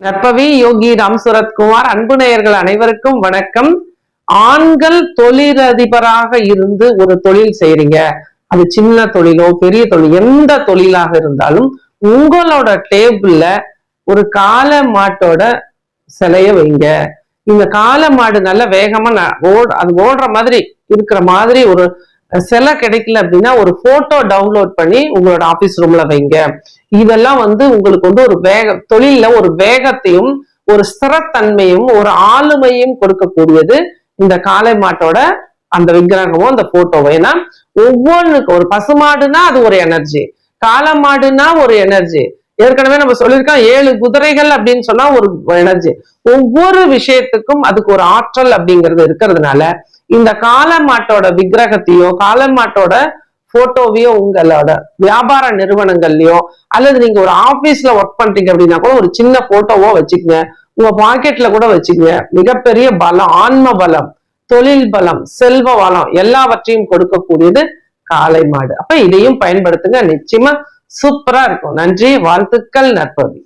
நற்பவி யோகி ராம் சுரத்குமார் அன்பு நேயர்கள் அனைவருக்கும் வணக்கம். ஆண்கள் தொழிலதிபராக இருந்து ஒரு தொழில் செய்றீங்க. அது சின்ன தொழிலோ பெரிய தொழில் எந்த தொழிலாக இருந்தாலும் உங்களோட டேபிள்ல ஒரு காளை மாட்டோட சிலைய வைங்க. இந்த காளை மாடு நல்ல வேகமா ஓடு ஓட அது ஓடுற மாதிரி இருக்கிற மாதிரி ஒரு சிலை கிடைக்கல அப்படின்னா ஒரு போட்டோ டவுன்லோட் பண்ணி உங்களோட ஆபீஸ் ரூம்ல வைங்க. இதெல்லாம் வந்து உங்களுக்கு வந்து ஒரு வேக தொழில ஒரு வேகத்தையும் ஒரு ஸ்திரத்தன்மையும் ஒரு ஆளுமையும் கொடுக்கக்கூடியது இந்த காளை மாட்டோட அந்த விக்கிரகமும் அந்த போட்டோவும் ஏன்னா ஒவ்வொன்றுக்கு ஒரு பசுமாடுனா அது ஒரு எனர்ஜி காளை மாடுனா ஒரு எனர்ஜி ஏற்கனவே நம்ம சொல்லியிருக்கோம் ஏழு குதிரைகள் அப்படின்னு சொன்னா ஒரு எனர்ஜி ஒவ்வொரு விஷயத்துக்கும் அதுக்கு ஒரு ஆற்றல் அப்படிங்கிறது இருக்கிறதுனால இந்த காளை மாட்டோட விக்கிரகத்தையோ காளை மாட்டோட போட்டோவையோ உங்களோட வியாபார நிறுவனங்கள்லயோ அல்லது நீங்க ஒரு ஆபீஸ்ல ஒர்க் பண்றீங்க அப்படின்னா கூட ஒரு சின்ன போட்டோவோ வச்சுக்கங்க. உங்க பாக்கெட்ல கூட வச்சுக்கங்க. மிகப்பெரிய பலம் ஆன்ம பலம் தொழில் பலம் செல்வ வளம் எல்லாவற்றையும் கொடுக்கக்கூடியது காளை மாடு. அப்ப இதையும் பயன்படுத்துங்க. நிச்சயமா சூப்பரா இருக்கும். நன்றி வாழ்த்துக்கள் நற்பவி.